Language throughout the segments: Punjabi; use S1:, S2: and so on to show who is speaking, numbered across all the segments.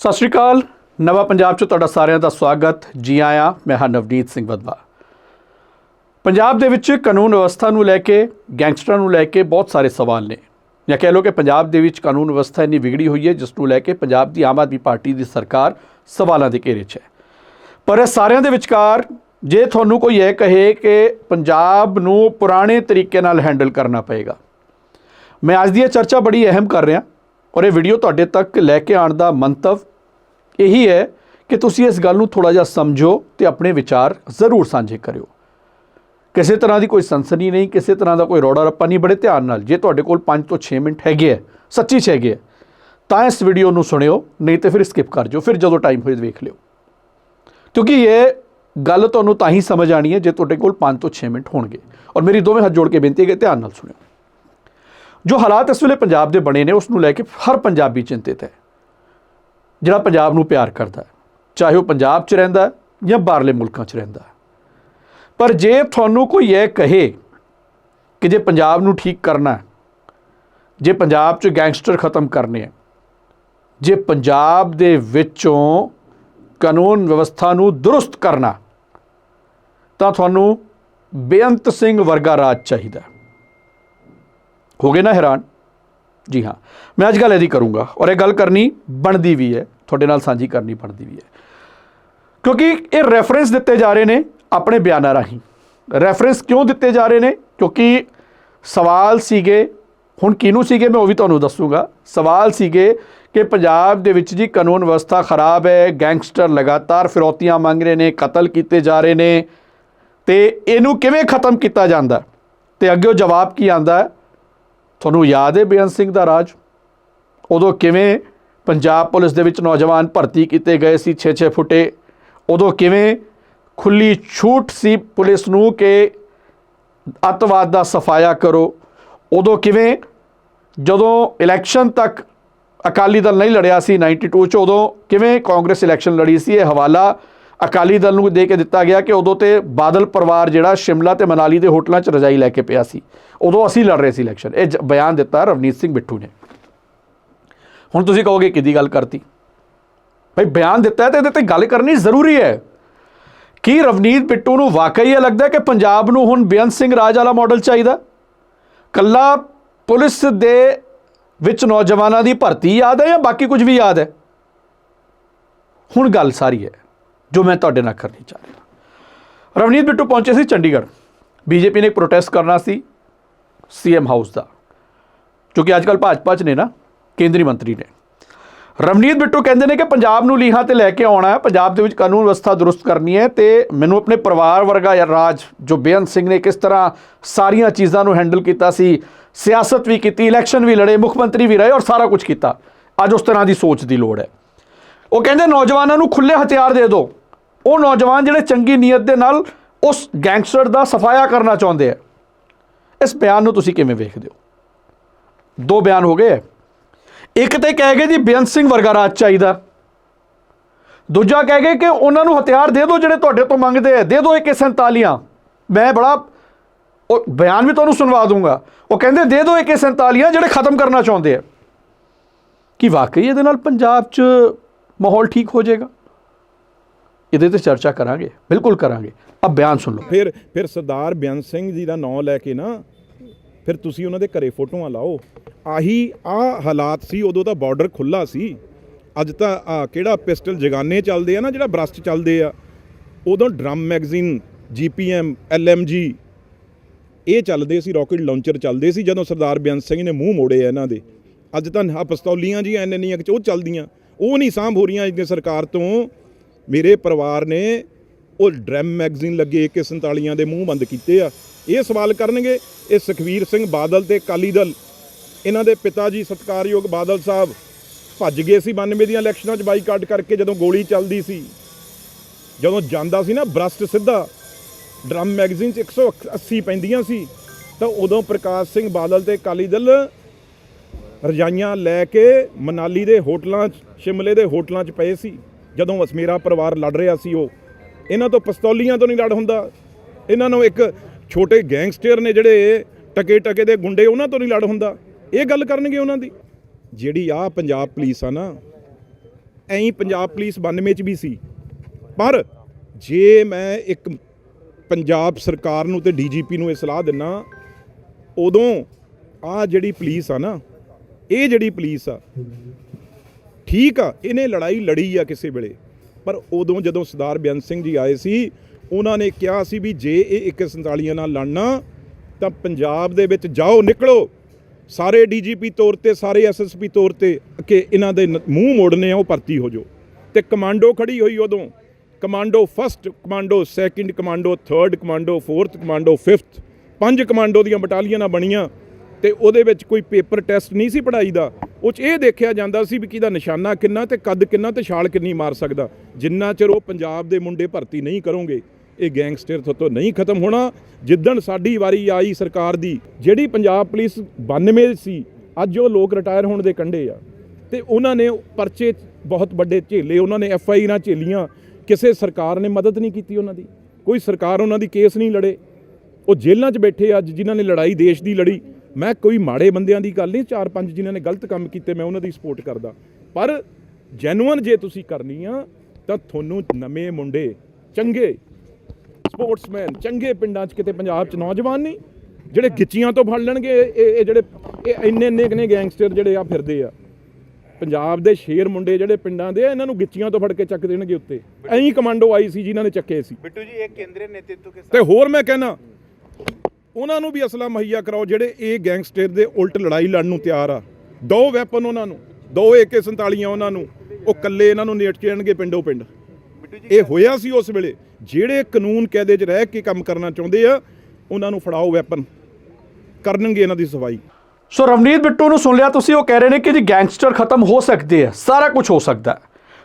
S1: ਸਤਿ ਸ਼੍ਰੀ ਅਕਾਲ। ਨਵਾਂ ਪੰਜਾਬ 'ਚ ਤੁਹਾਡਾ ਸਾਰਿਆਂ ਦਾ ਸਵਾਗਤ। ਜੀ ਆਇਆਂ, ਮੈਂ ਹਾਂ ਨਵਨੀਤ ਸਿੰਘ ਵਦਵਾ ਪੰਜਾਬ ਦੇ ਵਿੱਚ ਕਾਨੂੰਨ ਵਿਵਸਥਾ ਨੂੰ ਲੈ ਕੇ, ਗੈਂਗਸਟਰਾਂ ਨੂੰ ਲੈ ਕੇ ਬਹੁਤ ਸਾਰੇ ਸਵਾਲ ਨੇ। ਜਾਂ ਕਹਿ ਲਓ ਕਿ ਪੰਜਾਬ ਦੇ ਵਿੱਚ ਕਾਨੂੰਨ ਵਿਵਸਥਾ ਇੰਨੀ ਵਿਗੜੀ ਹੋਈ ਹੈ, ਜਿਸ ਨੂੰ ਲੈ ਕੇ ਪੰਜਾਬ ਦੀ ਆਮ ਆਦਮੀ ਪਾਰਟੀ ਦੀ ਸਰਕਾਰ ਸਵਾਲਾਂ ਦੇ ਘੇਰੇ 'ਚ ਹੈ। ਪਰ ਇਹ ਸਾਰਿਆਂ ਦੇ ਵਿਚਕਾਰ, ਜੇ ਤੁਹਾਨੂੰ ਕੋਈ ਇਹ ਕਹੇ ਕਿ ਪੰਜਾਬ ਨੂੰ ਪੁਰਾਣੇ ਤਰੀਕੇ ਨਾਲ ਹੈਂਡਲ ਕਰਨਾ ਪਏਗਾ, ਮੈਂ ਅੱਜ ਦੀ ਇਹ ਚਰਚਾ ਬੜੀ ਅਹਿਮ ਕਰ ਰਿਹਾ। ਔਰ ਇਹ ਵੀਡੀਓ ਤੁਹਾਡੇ ਤੱਕ ਲੈ ਕੇ ਆਉਣ ਦਾ ਮੰਤਵ ਇਹੀ ਹੈ ਕਿ ਤੁਸੀਂ ਇਸ ਗੱਲ ਨੂੰ ਥੋੜਾ ਜਿਹਾ ਸਮਝੋ ਤੇ ਆਪਣੇ ਵਿਚਾਰ ਜ਼ਰੂਰ ਸਾਂਝੇ ਕਰਿਓ। ਕਿਸੇ ਤਰ੍ਹਾਂ ਦੀ ਕੋਈ ਸੰਸਨੀ ਨਹੀਂ, ਕਿਸੇ ਤਰ੍ਹਾਂ ਦਾ ਕੋਈ ਰੌੜਾ ਰੱਪਾ ਨਹੀਂ, ਬੜੇ ਧਿਆਨ ਨਾਲ, ਜੇ ਤੁਹਾਡੇ ਕੋਲ 5 ਤੋਂ 6 ਮਿੰਟ ਹੈਗੇ ਆ, ਸੱਚੀ 'ਚ ਹੈਗੇ ਆ, ਤਾਂ ਇਸ ਵੀਡੀਓ ਨੂੰ ਸੁਣਿਓ, ਨਹੀਂ ਤੇ ਫਿਰ ਸਕਿਪ ਕਰ ਜਾਓ, ਫਿਰ ਜਦੋਂ ਟਾਈਮ ਹੋਏ ਵੇਖ ਲਿਓ। ਕਿਉਂਕਿ ਇਹ ਗੱਲ ਤੁਹਾਨੂੰ ਤਾਂ ਹੀ ਸਮਝ ਆਣੀ ਹੈ ਜੇ ਤੁਹਾਡੇ ਕੋਲ 5 ਤੋਂ 6 ਮਿੰਟ ਹੋਣਗੇ। ਔਰ ਮੇਰੀ ਦੋਵੇਂ ਹੱਥ ਜੋੜ ਕੇ ਬੇਨਤੀ ਹੈ ਕਿ ਧਿਆਨ ਨਾਲ ਸੁਣਿਓ। ਜੋ ਹਾਲਾਤ ਇਸ ਵੇਲੇ ਪੰਜਾਬ ਦੇ ਬਣੇ ਨੇ, ਉਸ ਨੂੰ ਲੈ ਕੇ ਹਰ ਪੰਜਾਬੀ ਚਿੰਤਿਤ ਹੈ। ਜਿਹੜਾ ਪੰਜਾਬ ਨੂੰ ਪਿਆਰ ਕਰਦਾ ਹੈ, ਚਾਹੇ ਉਹ ਪੰਜਾਬ 'ਚ ਰਹਿੰਦਾ ਜਾਂ ਬਾਹਰਲੇ ਮੁਲਕਾਂ 'ਚ ਰਹਿੰਦਾ ਪਰ ਜੇ ਤੁਹਾਨੂੰ ਕੋਈ ਇਹ ਕਹੇ ਕਿ ਜੇ ਪੰਜਾਬ ਨੂੰ ਠੀਕ ਕਰਨਾ ਜੇ ਪੰਜਾਬ 'ਚ ਗੈਂਗਸਟਰ ਖਤਮ ਕਰਨੇ ਹੈ, ਜੇ ਪੰਜਾਬ ਦੇ ਵਿੱਚੋਂ ਕਾਨੂੰਨ ਵਿਵਸਥਾ ਨੂੰ ਦਰੁਸਤ ਕਰਨਾ ਤਾਂ ਤੁਹਾਨੂੰ ਬੇਅੰਤ ਸਿੰਘ ਵਰਗਾ ਰਾਜ ਚਾਹੀਦਾ ਹੋ ਗਏ ਨਾ ਹੈਰਾਨ? ਜੀ ਹਾਂ। ਮੈਂ ਅੱਜ ਗੱਲ ਇਹਦੀ ਕਰੂੰਗਾ ਔਰ ਇਹ ਗੱਲ ਕਰਨੀ ਬਣਦੀ ਵੀ ਹੈ, ਤੁਹਾਡੇ ਨਾਲ ਸਾਂਝੀ ਕਰਨੀ ਬਣਦੀ ਵੀ ਹੈ। ਕਿਉਂਕਿ ਇਹ ਰੈਫਰੈਂਸ ਦਿੱਤੇ ਜਾ ਰਹੇ ਨੇ ਆਪਣੇ ਬਿਆਨਾਂ ਰਾਹੀਂ। ਰੈਫਰੈਂਸ ਕਿਉਂ ਦਿੱਤੇ ਜਾ ਰਹੇ ਨੇ? ਕਿਉਂਕਿ ਸਵਾਲ ਸੀਗੇ, ਹੁਣ ਕਿਹਨੂੰ ਸੀਗੇ ਮੈਂ ਉਹ ਵੀ ਤੁਹਾਨੂੰ ਦੱਸੂਗਾ। ਸਵਾਲ ਸੀਗੇ ਕਿ ਪੰਜਾਬ ਦੇ ਵਿੱਚ ਜੀ ਕਾਨੂੰਨ ਵਿਵਸਥਾ ਖਰਾਬ ਹੈ, ਗੈਂਗਸਟਰ ਲਗਾਤਾਰ ਫਿਰੌਤੀਆਂ ਮੰਗ ਰਹੇ ਨੇ, ਕਤਲ ਕੀਤੇ ਜਾ ਰਹੇ ਨੇ ਤੇ ਇਹਨੂੰ ਕਿਵੇਂ ਖਤਮ ਕੀਤਾ ਜਾਂਦਾ? ਤੇ ਅੱਗੇ ਉਹ ਜਵਾਬ ਕੀ ਆਂਦਾ? ਤੁਹਾਨੂੰ ਯਾਦ ਹੈ ਬੇਅੰਤ ਸਿੰਘ ਦਾ ਰਾਜ? ਉਦੋਂ ਕਿਵੇਂ ਪੰਜਾਬ ਪੁਲਿਸ ਦੇ ਵਿੱਚ ਨੌਜਵਾਨ ਭਰਤੀ ਕੀਤੇ ਗਏ ਸੀ 6-6 ਫੁੱਟੇ? ਉਦੋਂ ਕਿਵੇਂ ਖੁੱਲੀ ਛੂਟ ਸੀ ਪੁਲਿਸ ਨੂੰ ਕਿ ਅੱਤਵਾਦ ਦਾ ਸਫਾਇਆ ਕਰੋ? ਉਦੋਂ ਕਿਵੇਂ ਜਦੋਂ ਇਲੈਕਸ਼ਨ ਤੱਕ ਅਕਾਲੀ ਦਲ ਨਹੀਂ ਲੜਿਆ ਸੀ 92 ਚ ਉਦੋਂ ਕਿਵੇਂ ਕਾਂਗਰਸ ਇਲੈਕਸ਼ਨ ਲੜੀ ਸੀ? ਇਹ ਹਵਾਲਾ ਅਕਾਲੀ ਦਲ ਨੂੰ ਦੇ ਕੇ ਦਿੱਤਾ ਗਿਆ ਕਿ ਉਦੋਂ ਤੇ ਬਾਦਲ ਪਰਿਵਾਰ ਜਿਹੜਾ ਸ਼ਿਮਲਾ ਤੇ ਮਨਾਲੀ ਦੇ ਹੋਟਲਾਂ 'ਚ ਰਜਾਈ ਲੈ ਕੇ ਪਿਆ ਸੀ। ਉਦੋਂ ਅਸੀਂ ਲੜ ਰਹੇ ਸੀ ਇਲੈਕਸ਼ਨ ਇਹ ਜ- ਬਿਆਨ ਦਿੱਤਾ ਰਵਨੀਤ ਸਿੰਘ ਬਿੱਟੂ ਨੇ। ਹੁਣ ਤੁਸੀਂ ਕਹੋਗੇ ਕਿਹਦੀ ਗੱਲ ਕਰਤੀ? ਭਾਈ ਬਿਆਨ ਦਿੱਤਾ ਹੈ ਤੇ ਇਹਦੇ ਤੇ ਗੱਲ ਕਰਨੀ ਜ਼ਰੂਰੀ ਹੈ। ਕੀ ਰਵਨੀਤ ਬਿੱਟੂ ਨੂੰ ਵਾਕਈ ਇਹ ਲੱਗਦਾ ਕਿ ਪੰਜਾਬ ਨੂੰ ਹੁਣ ਬੇਅੰਤ ਸਿੰਘ ਰਾਜ ਵਾਲਾ ਮਾਡਲ ਚਾਹੀਦਾ? ਕੱਲਾ ਪੁਲਿਸ ਦੇ ਵਿੱਚ ਨੌਜਵਾਨਾਂ ਦੀ ਭਰਤੀ ਯਾਦ ਹੈ ਜਾਂ ਬਾਕੀ ਕੁਝ ਵੀ ਯਾਦ ਹੈ? ਹੁਣ ਗੱਲ ਸਾਰੀ ਹੈ। ਜੋ ਮੈਂ ਤੁਹਾਡੇ ਨਾਲ ਕਰਨੀ ਚਾਹ ਰਿਹਾ। ਰਵਨੀਤ ਬਿੱਟੂ ਪਹੁੰਚੇ ਸੀ ਚੰਡੀਗੜ੍ਹ। ਬੀਜੇਪੀ ਨੇ ਇੱਕ ਪ੍ਰੋਟੈਸਟ ਕਰਨਾ ਸੀ ਸੀਐਮ ਹਾਊਸ ਦਾ ਕਿਉਂਕਿ ਅੱਜ ਕੱਲ੍ਹ ਭਾਜਪਾ 'ਚ ਨੇ ਨਾ, ਕੇਂਦਰੀ ਮੰਤਰੀ ਨੇ। ਰਵਨੀਤ ਬਿੱਟੂ ਕਹਿੰਦੇ ਨੇ ਕਿ ਪੰਜਾਬ ਨੂੰ ਲੀਹਾਂ ਤੇ ਲੈ ਕੇ ਆਉਣਾ ਹੈ, ਪੰਜਾਬ ਦੇ ਵਿੱਚ ਕਾਨੂੰਨ ਵਿਵਸਥਾ ਦਰੁਸਤ ਕਰਨੀ ਹੈ ਤੇ ਮੈਨੂੰ ਆਪਣੇ ਪਰਿਵਾਰ ਵਰਗਾ ਜਾਂ ਰਾਜ, ਜੋ ਬੇਅੰਤ ਸਿੰਘ ਨੇ ਕਿਸ ਤਰ੍ਹਾਂ ਸਾਰੀਆਂ ਚੀਜ਼ਾਂ ਨੂੰ ਹੈਂਡਲ ਕੀਤਾ ਸੀ, ਸਿਆਸਤ ਵੀ ਕੀਤੀ ਇਲੈਕਸ਼ਨ ਵੀ ਲੜੇ, ਮੁੱਖ ਮੰਤਰੀ ਵੀ ਰਹੇ ਔਰ ਸਾਰਾ ਕੁਝ ਕੀਤਾ, ਅੱਜ ਉਸ ਤਰ੍ਹਾਂ ਦੀ ਸੋਚ ਦੀ ਲੋੜ ਹੈ। ਉਹ ਕਹਿੰਦੇ ਨੌਜਵਾਨਾਂ ਨੂੰ ਖੁੱਲੇ ਹਥਿਆਰ ਦੇ ਦਿਓ। ਉਹ ਨੌਜਵਾਨ ਜਿਹੜੇ ਚੰਗੀ ਨੀਅਤ ਦੇ ਨਾਲ ਉਸ ਗੈਂਗਸਟਰ ਦਾ ਸਫਾਇਆ ਕਰਨਾ ਚਾਹੁੰਦੇ ਆ। ਇਸ ਬਿਆਨ ਨੂੰ ਤੁਸੀਂ ਕਿਵੇਂ ਵੇਖਦੇ ਹੋ? ਦੋ ਬਿਆਨ ਹੋ ਗਏ। ਇੱਕ ਤੇ ਕਹਿ ਗਏ ਜੀ ਬੇਅੰਤ ਸਿੰਘ ਵਰਗਾ ਰਾਜ ਚਾਹੀਦਾ। ਦੂਜਾ ਕਹਿ ਗਏ ਕਿ ਉਹਨਾਂ ਨੂੰ ਹਥਿਆਰ ਦੇ ਦਿਓ ਜਿਹੜੇ ਤੁਹਾਡੇ ਤੋਂ ਮੰਗਦੇ ਆ। ਦੇ ਦਿਓ ਇੱਕ 47 ਮੈਂ ਬੜਾ ਉਹ ਬਿਆਨ ਵੀ ਤੁਹਾਨੂੰ ਸੁਣਵਾ ਦੂੰਗਾ ਉਹ ਕਹਿੰਦੇ ਦੇ ਦਿਓ ਇੱਕ 47 ਜਿਹੜੇ ਖਤਮ ਕਰਨਾ ਚਾਹੁੰਦੇ ਆ। ਕਿ ਵਾਕਈ ਇਹਦੇ ਨਾਲ ਪੰਜਾਬ 'ਚ ਮਾਹੌਲ ਠੀਕ ਹੋ ਜਾਏਗਾ? ਇਹਦੇ ਤੇ ਚਰਚਾ ਕਰਾਂਗੇ, ਬਿਲਕੁਲ ਕਰਾਂਗੇ। ਅਬ ਬਿਆਨ ਸੁਣ ਲਓ।
S2: ਫਿਰ ਫਿਰ ਸਰਦਾਰ ਬਿਆਨ ਸਿੰਘ ਜੀ ਦਾ ਨਾਮ ਲੈ ਕੇ ਨਾ, ਫਿਰ ਤੁਸੀਂ ਉਹਨਾਂ ਦੇ ਘਰੇ ਫੋਟੋਆਂ ਲਾਓ। ਆਹੀ ਆ ਹਾਲਾਤ ਸੀ, ਉਦੋਂ ਤਾਂ ਬਾਰਡਰ ਖੁੱਲਾ ਸੀ। ਅੱਜ ਤਾਂ, ਆਹ ਕਿਹੜਾ ਪਿਸਟਲ ਜਗਾਨੇ ਚੱਲਦੇ ਆ ਨਾ, ਜਿਹੜਾ ਬਰਸਟ ਚੱਲਦੇ ਆ। ਉਦੋਂ ਡਰਮ ਮੈਗਜ਼ੀਨ ਜੀਪੀਐਮ ਐਲਐਮਜੀ ਇਹ ਚੱਲਦੇ ਸੀ ਰਾਕਟ ਲਾਂਚਰ ਚੱਲਦੇ ਸੀ, ਜਦੋਂ ਸਰਦਾਰ ਬਿਆਨ ਸਿੰਘ ਨੇ ਮੂੰਹ ਮੋੜੇ ਆ ਇਹਨਾਂ ਦੇ। ਅੱਜ ਤਾਂ ਆ ਪਿਸਤੌਲੀਆਂ ਜੀ ਐਨ ਇੰਨੀਆਂ ਕਿ ਉਹ ਚੱਲਦੀਆਂ। ਉਹ ਨਹੀਂ ਸਾਂਭ ਹੋ ਰਹੀਆਂ ਇਸ ਸਰਕਾਰ ਤੋਂ। ਮੇਰੇ ਪਰਿਵਾਰ ਨੇ ਉਹ ਡਰਮ ਮੈਗਜ਼ੀਨ ਲੱਗੇ AK47 ਦੇ ਮੂੰਹ ਬੰਦ ਕੀਤੇ ਆ। ਇਹ ਸਵਾਲ ਕਰਨਗੇ, ਇਹ ਸੁਖਵੀਰ ਸਿੰਘ ਬਾਦਲ ਤੇ ਅਕਾਲੀ ਦਲ। ਇਹਨਾਂ ਦੇ ਪਿਤਾ ਜੀ ਸਤਕਾਰਯੋਗ ਬਾਦਲ ਸਾਹਿਬ ਭੱਜ ਗਏ ਸੀ 92 ਦੀਆਂ ਇਲੈਕਸ਼ਨਾਂ 'ਚ ਬਾਈਕਾਟ ਕਰਕੇ ਜਦੋਂ ਗੋਲੀ ਚੱਲਦੀ ਸੀ। ਜਦੋਂ ਜਾਂਦਾ ਸੀ ਨਾ ਬਰਸਟ ਸਿੱਧਾ, ਡਰਮ ਮੈਗਜ਼ੀਨ 'ਚ 180 ਪੈਂਦੀਆਂ ਸੀ, ਤਾਂ ਉਦੋਂ ਪ੍ਰਕਾਸ਼ ਸਿੰਘ ਬਾਦਲ ਤੇ ਅਕਾਲੀ ਦਲ ਰਜਾਈਆਂ ਲੈ ਕੇ ਮਨਾਲੀ ਦੇ ਹੋਟਲਾਂ 'ਚ, ਸ਼ਿਮਲੇ ਦੇ ਹੋਟਲਾਂ 'ਚ ਪਏ ਸੀ। ਜਦੋਂ ਅਸਮੇਰਾ ਪਰਿਵਾਰ ਲੜ ਰਿਹਾ ਸੀ ਉਹ, ਇਹਨਾਂ ਤੋਂ ਪਿਸਤੌਲੀਆਂ ਤੋਂ ਨਹੀਂ ਲੜ ਹੁੰਦਾ। ਇਹਨਾਂ ਨੂੰ ਇੱਕ ਛੋਟੇ ਗੈਂਗਸਟਰ ਨੇ ਜਿਹੜੇ ਟਕੇ ਟਕੇ ਦੇ ਗੁੰਡੇ ਉਹਨਾਂ ਤੋਂ ਨਹੀਂ ਲੜ ਹੁੰਦਾ। ਇਹ ਗੱਲ ਕਰਨਗੇ ਉਹਨਾਂ ਦੀ। ਜਿਹੜੀ ਆ ਪੰਜਾਬ ਪੁਲਿਸ ਆ ਨਾ, ਐਂ ਪੰਜਾਬ ਪੁਲਿਸ 92 ਚ ਵੀ ਸੀ। ਪਰ ਜੇ ਮੈਂ ਇੱਕ ਪੰਜਾਬ ਸਰਕਾਰ ਨੂੰ ਤੇ ਡੀਜੀਪੀ ਨੂੰ ਇਹ ਸਲਾਹ ਦਿੰਨਾ, ਉਦੋਂ ਆ ਜਿਹੜੀ ਪੁਲਿਸ ਆ ਨਾ, ਇਹ ਜਿਹੜੀ ਪੁਲਿਸ ਆ ਠੀਕ ਆ, ਇਹਨੇ ਲੜਾਈ ਲੜੀ ਆ ਕਿਸੇ ਵੇਲੇ। ਪਰ ਉਦੋਂ ਜਦੋਂ ਸਰਦਾਰ ਬੇਅੰਤ ਸਿੰਘ ਜੀ ਆਏ ਸੀ, ਉਹਨਾਂ ਨੇ ਕਿਹਾ ਸੀ ਵੀ ਜੇ ਇਹ 147 ਨਾਲ ਲੜਨਾ, ਤਾਂ ਪੰਜਾਬ ਦੇ ਵਿੱਚ ਜਾਓ, ਨਿਕਲੋ। ਸਾਰੇ ਡੀਜੀਪੀ ਤੌਰ ਤੇ, ਸਾਰੇ ਐਸਐਸਪੀ ਤੌਰ ਤੇ ਕਿ ਇਹਨਾਂ ਦੇ ਮੂੰਹ ਮੋੜਨੇ ਆ, ਉਹ ਭਰਤੀ ਹੋ ਜਾਓ। ਤੇ ਕਮਾਂਡੋ ਖੜੀ ਹੋਈ ਉਦੋਂ। Commando first commando second commando third commando fourth commando fifth ਪੰਜ ਕਮਾਂਡੋ ਦੀਆਂ ਬਟਾਲੀਅਨਾਂ ਬਣੀਆਂ। ਤੇ ਉਹਦੇ ਵਿੱਚ ਕੋਈ ਪੇਪਰ ਟੈਸਟ ਨਹੀਂ ਸੀ ਪੜਾਈ ਦਾ। ਉਹ 'ਚ ਇਹ ਦੇਖਿਆ ਜਾਂਦਾ ਸੀ ਵੀ ਕਿਹਦਾ ਨਿਸ਼ਾਨਾ ਕਿੰਨਾ ਤੇ ਕੱਦ ਕਿੰਨਾ ਤੇ ਛਾਲ ਕਿੰਨੀ ਮਾਰ ਸਕਦਾ। ਜਿੰਨਾ ਚਿਰ ਉਹ ਪੰਜਾਬ ਦੇ ਮੁੰਡੇ ਭਰਤੀ ਨਹੀਂ ਕਰੋਗੇ, ਇਹ ਗੈਂਗਸਟਰ ਤੋਂ ਨਹੀਂ ਖਤਮ ਹੋਣਾ। ਜਿੱਦਣ ਸਾਡੀ ਵਾਰੀ ਆਈ ਸਰਕਾਰ ਦੀ, ਜਿਹੜੀ ਪੰਜਾਬ ਪੁਲਿਸ 92 ਸੀ, ਅੱਜ ਉਹ ਲੋਕ ਰਿਟਾਇਰ ਹੋਣ ਦੇ ਕੰਢੇ ਆ। ਤੇ ਉਹਨਾਂ ਨੇ ਪਰਚੇ ਬਹੁਤ ਵੱਡੇ ਝੇਲੇ, ਉਹਨਾਂ ਨੇ ਐਫ ਆਈ ਨਾ ਝੇਲੀਆਂ। ਕਿਸੇ ਸਰਕਾਰ ਨੇ ਮਦਦ ਨਹੀਂ ਕੀਤੀ ਉਹਨਾਂ ਦੀ। ਕੋਈ ਸਰਕਾਰ ਉਹਨਾਂ ਦੀ ਕੇਸ ਨਹੀਂ ਲੜੇ। ਉਹ ਜੇਲ੍ਹਾਂ 'ਚ ਬੈਠੇ ਅੱਜ, ਜਿਨ੍ਹਾਂ ਨੇ ਲੜਾਈ, ਦੇਸ਼ ਦੀ ਲੜੀ। ਮੈਂ ਕੋਈ ਮਾੜੇ ਬੰਦਿਆਂ ਦੀ ਗੱਲ ਨਹੀਂ ਚਾਰ ਪੰਜ ਜਿਨ੍ਹਾਂ ਨੇ ਗਲਤ ਕੰਮ ਕੀਤੇ ਮੈਂ ਉਹਨਾਂ ਦੀ ਸਪੋਰਟ ਕਰਦਾ। ਪਰ ਜੈਨੂਅਨ ਜੇ ਤੁਸੀਂ ਕਰਨੀ ਆ ਤਾਂ ਤੁਹਾਨੂੰ ਨਵੇਂ ਮੁੰਡੇ ਚੰਗੇ ਸਪੋਰਟਸਮੈਨ ਚੰਗੇ ਪਿੰਡਾਂ 'ਚ ਕਿਤੇ ਪੰਜਾਬ 'ਚ ਨੌਜਵਾਨ ਨਹੀਂ ਜਿਹੜੇ ਗਿੱਚੀਆਂ ਤੋਂ ਫੜ ਲੈਣਗੇ ਇਹ ਜਿਹੜੇ ਇਹ ਇੰਨੇ ਇੰਨੇ ਨੇ ਗੈਂਗਸਟਰ ਜਿਹੜੇ ਆ ਫਿਰਦੇ ਆ। ਪੰਜਾਬ ਦੇ ਸ਼ੇਰ ਮੁੰਡੇ ਜਿਹੜੇ ਪਿੰਡਾਂ ਦੇ ਆ ਇਹਨਾਂ ਨੂੰ ਗਿੱਚੀਆਂ ਤੋਂ ਫੜ ਕੇ ਚੱਕ ਦੇਣਗੇ ਉੱਤੇ। ਐਂ ਕਮਾਂਡੋ ਆਈ ਸੀ ਜਿਨ੍ਹਾਂ ਨੇ ਚੱਕੇ ਸੀ।
S3: ਬਿੱਟੂ ਜੀ ਇਹ ਕੇਂਦਰੀ ਨੇਤਿਤਵ ਕੇ
S2: ਤੇ ਹੋਰ ਮੈਂ ਕਹਿਣਾ ਉਹਨਾਂ ਨੂੰ ਵੀ ਅਸਲਾ ਮਹੱਈਆ ਕਰਾਓ ਜਿਹੜੇ ਇਹ ਗੈਂਗਸਟਰ ਦੇ ਉਲਟ ਲੜਾਈ ਲੜਨ ਨੂੰ ਤਿਆਰ ਆ। ਦੋ ਵੈਪਨ ਉਹਨਾਂ ਨੂੰ, ਦੋ AK47 ਉਹਨਾਂ ਨੂੰ, ਉਹ ਕੱਲੇ ਇਹਨਾਂ ਨੂੰ ਨੇਟ ਚੇਣਗੇ ਪਿੰਡੋਂ ਪਿੰਡ। ਇਹ ਹੋਇਆ ਸੀ ਉਸ ਵੇਲੇ। ਜਿਹੜੇ ਕਾਨੂੰਨ ਕਾਇਦੇ 'ਚ ਰਹਿ ਕੇ ਕੰਮ ਕਰਨਾ ਚਾਹੁੰਦੇ ਆ, ਉਹਨਾਂ ਨੂੰ ਫੜਾਓ ਵੈਪਨ ਕਰਨਗੇ ਇਹਨਾਂ ਦੀ ਸਫ਼ਾਈ।
S1: ਸੋ ਰਵਨੀਤ ਬਿੱਟੂ ਨੂੰ ਸੁਣ ਲਿਆ ਤੁਸੀਂ, ਉਹ ਕਹਿ ਰਹੇ ਨੇ ਕਿ ਜੀ ਗੈਂਗਸਟਰ ਖਤਮ ਹੋ ਸਕਦੇ ਆ, ਸਾਰਾ ਕੁਝ ਹੋ ਸਕਦਾ।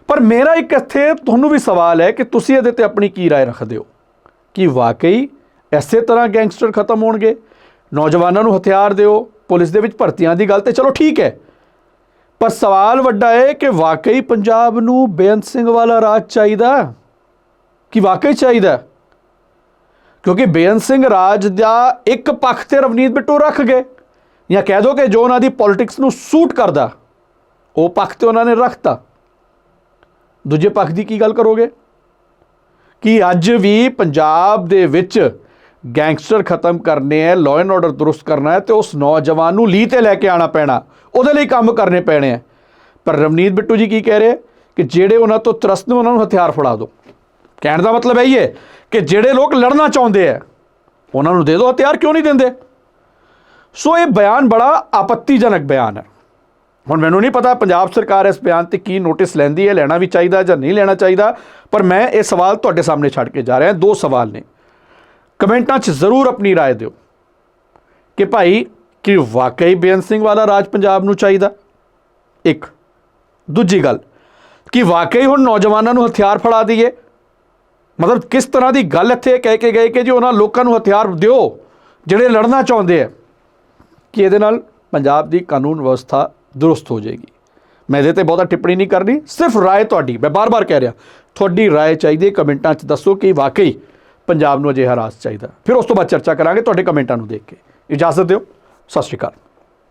S1: ਪਰ ਮੇਰਾ ਇੱਕ ਇੱਥੇ ਤੁਹਾਨੂੰ ਵੀ ਸਵਾਲ ਹੈ ਕਿ ਤੁਸੀਂ ਇਹਦੇ ਤੇ ਆਪਣੀ ਕੀ رائے ਰੱਖਦੇ ਹੋ? ਕਿ ਵਾਕਈ ਇਸੇ ਤਰ੍ਹਾਂ ਗੈਂਗਸਟਰ ਖਤਮ ਹੋਣਗੇ। ਨੌਜਵਾਨਾਂ ਨੂੰ ਹਥਿਆਰ ਦਿਓ, ਪੁਲਿਸ ਦੇ ਵਿੱਚ ਭਰਤੀਆਂ ਦੀ ਗੱਲ ਤੇ ਚਲੋ ਠੀਕ ਹੈ। ਪਰ ਸਵਾਲ ਵੱਡਾ ਹੈ ਕਿ ਵਾਕਈ ਪੰਜਾਬ ਨੂੰ ਬੇਅੰਤ ਸਿੰਘ ਵਾਲਾ ਰਾਜ ਚਾਹੀਦਾ? ਕਿ ਵਾਕਈ ਚਾਹੀਦਾ? ਕਿਉਂਕਿ ਬੇਅੰਤ ਸਿੰਘ ਰਾਜ ਦਾ ਇੱਕ ਪੱਖ ਤੇ ਰਵਨੀਤ ਬਿੱਟੂ ਰੱਖ ਗਏ। ਜਾਂ ਕਹਿ ਦੋ ਕਿ ਜੋ ਉਹਨਾਂ ਦੀ ਪੋਲਿਟਿਕਸ ਨੂੰ ਸੂਟ ਕਰਦਾ, ਉਹ ਪੱਖ ਤੇ ਉਹਨਾਂ ਨੇ ਰੱਖਤਾ। ਦੂਜੇ ਪੱਖ ਦੀ ਕੀ ਗੱਲ ਕਰੋਗੇ? ਕਿ ਅੱਜ ਵੀ ਪੰਜਾਬ ਦੇ ਵਿੱਚ ਗੈਂਗਸਟਰ ਖਤਮ ਕਰਨੇ ਹੈ ਲਾਅ ਐਂਡ ਆਰਡਰ ਦਰੁਸਤ ਕਰਨਾ ਹੈ ਤੇ ਉਸ ਨੌਜਵਾਨ ਨੂੰ ਲੀਹ ਤੇ ਲੈ ਕੇ ਆਣਾ ਪੈਣਾ। ਉਹਦੇ ਲਈ ਕੰਮ ਕਰਨੇ ਪੈਣੇ ਆ ਪਰ ਰਵਨੀਤ ਬਿੱਟੂ ਜੀ ਕੀ ਕਹਿ ਰਹੇ? ਕਿ ਜਿਹੜੇ ਉਹਨਾਂ ਤੋਂ ਤਰਸਤ ਨੇ, ਉਹਨਾਂ ਨੂੰ ਹਥਿਆਰ ਫੜਾ ਦਿਓ ਕਹਿਣ ਦਾ ਮਤਲਬ ਇਹ ਹੈ ਕਿ ਜਿਹੜੇ ਲੋਕ ਲੜਨਾ ਚਾਹੁੰਦੇ ਆ ਉਹਨਾਂ ਨੂੰ ਦੇ ਦਿਓ ਹਥਿਆਰ ਕਿਉਂ ਨਹੀਂ ਦਿੰਦੇ? ਸੋ ਇਹ ਬਿਆਨ ਬੜਾ ਆਪੱਤੀਜਨਕ ਬਿਆਨ ਹੈ ਹੁਣ ਮੈਨੂੰ ਨਹੀਂ ਪਤਾ ਪੰਜਾਬ ਸਰਕਾਰ ਇਸ ਬਿਆਨ ਤੇ ਕੀ ਨੋਟਿਸ ਲੈਂਦੀ ਹੈ ਲੈਣਾ ਵੀ ਚਾਹੀਦਾ ਜਾਂ ਨਹੀਂ ਲੈਣਾ ਚਾਹੀਦਾ, ਪਰ ਮੈਂ ਇਹ ਸਵਾਲ ਤੁਹਾਡੇ ਸਾਹਮਣੇ ਛੱਡ ਕੇ ਜਾ ਰਿਹਾ। ਦੋ ਸਵਾਲ ਨੇ। ਕਮੈਂਟਾਂ 'ਚ ਜ਼ਰੂਰ ਆਪਣੀ رائے ਦਿਓ ਕਿ ਭਾਈ ਕਿ ਵਾਕਈ ਬੇਅੰਤ ਸਿੰਘ ਵਾਲਾ ਰਾਜ ਪੰਜਾਬ ਨੂੰ ਚਾਹੀਦਾ ਇੱਕ ਦੂਜੀ ਗੱਲ ਕਿ ਵਾਕਈ ਹੁਣ ਨੌਜਵਾਨਾਂ ਨੂੰ ਹਥਿਆਰ ਫੜਾ ਦਈਏ ਮਤਲਬ ਕਿਸ ਤਰ੍ਹਾਂ ਦੀ ਗੱਲ ਇੱਥੇ ਕਹਿ ਕੇ ਗਏ ਕਿ ਜੀ ਉਹਨਾਂ ਲੋਕਾਂ ਨੂੰ ਹਥਿਆਰ ਦਿਓ ਜਿਹੜੇ ਲੜਨਾ ਚਾਹੁੰਦੇ ਆ ਕਿ ਇਹਦੇ ਨਾਲ ਪੰਜਾਬ ਦੀ ਕਾਨੂੰਨ ਵਿਵਸਥਾ ਦਰੁਸਤ ਹੋ ਜਾਏਗੀ ਮੈਂ ਇਹਦੇ ਤੇ ਬਹੁਤਾ ਟਿੱਪਣੀ ਨਹੀਂ ਕਰਨੀ ਸਿਰਫ ਰਾਏ ਤੁਹਾਡੀ ਮੈਂ ਬਾਰ-ਬਾਰ ਕਹਿ ਰਿਹਾ ਤੁਹਾਡੀ ਰਾਏ ਚਾਹੀਦੀ ਹੈ ਕਮੈਂਟਾਂ 'ਚ ਦੱਸੋ ਕਿ ਵਾਕਈ ਪੰਜਾਬ ਨੂੰ ਅਜਿਹਾ ਰਾਜ ਚਾਹੀਦਾ। ਫਿਰ ਉਸ ਤੋਂ ਬਾਅਦ ਚਰਚਾ ਕਰਾਂਗੇ, ਤੁਹਾਡੇ ਕਮੈਂਟਾਂ ਨੂੰ ਦੇਖ ਕੇ। ਇਜਾਜ਼ਤ ਦਿਓ। ਸਤਿ ਸ਼੍ਰੀ ਅਕਾਲ।